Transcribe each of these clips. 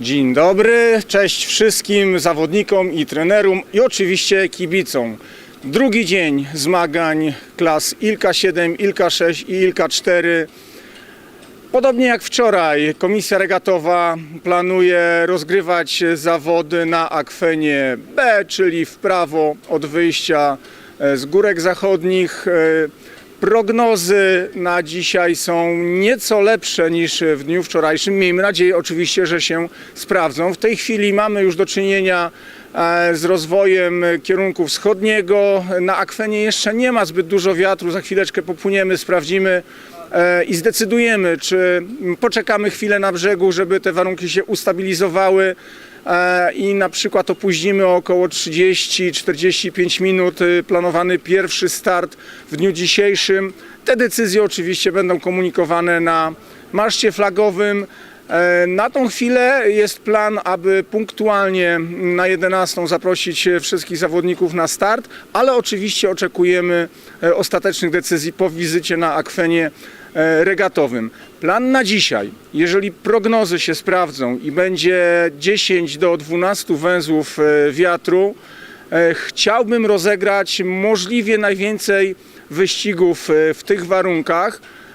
Dzień dobry, cześć wszystkim zawodnikom i trenerom i oczywiście kibicom. Drugi dzień zmagań klas ILKA 7, ILKA 6 i ILKA 4. Podobnie jak wczoraj, komisja regatowa planuje rozgrywać zawody na akwenie B, czyli w prawo od wyjścia e, z górek zachodnich. Prognozy na dzisiaj są nieco lepsze niż w dniu wczorajszym. Miejmy nadzieję oczywiście, że się sprawdzą. W tej chwili mamy już do czynienia e, z rozwojem kierunku wschodniego. Na akwenie jeszcze nie ma zbyt dużo wiatru. Za chwileczkę popłyniemy, sprawdzimy e, i zdecydujemy, czy poczekamy chwilę na brzegu, żeby te warunki się ustabilizowały i na przykład opóźnimy o około 30-45 minut y, planowany pierwszy start w dniu dzisiejszym. Te decyzje oczywiście będą komunikowane na maszcie flagowym. E, Na tą chwilę jest plan, aby punktualnie na 11 zaprosić wszystkich zawodników na start, ale oczywiście oczekujemy e, ostatecznych decyzji po wizycie na akwenie e, regatowym. Plan na dzisiaj, jeżeli prognozy się sprawdzą i będzie 10 do 12 węzłów e, wiatru, e, chciałbym rozegrać możliwie najwięcej wyścigów e, w tych warunkach, e,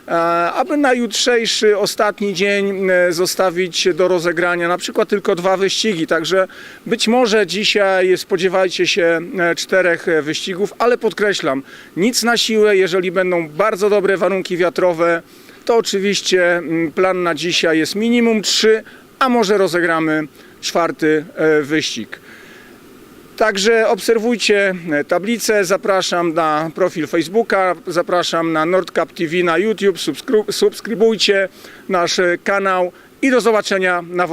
aby na jutrzejszy, ostatni dzień e, zostawić do rozegrania na przykład tylko dwa wyścigi. Także być może dzisiaj spodziewajcie się e, czterech e, wyścigów, ale podkreślam, nic na siłę, jeżeli będą bardzo dobre warunki wiatrowe, to oczywiście mm, plan na dzisiaj jest minimum trzy, a może rozegramy czwarty e, wyścig. Także obserwujcie e, tablicę, zapraszam na profil Facebooka, zapraszam na Nordcap TV na YouTube, subskry- subskrybujcie nasz e, kanał i do zobaczenia na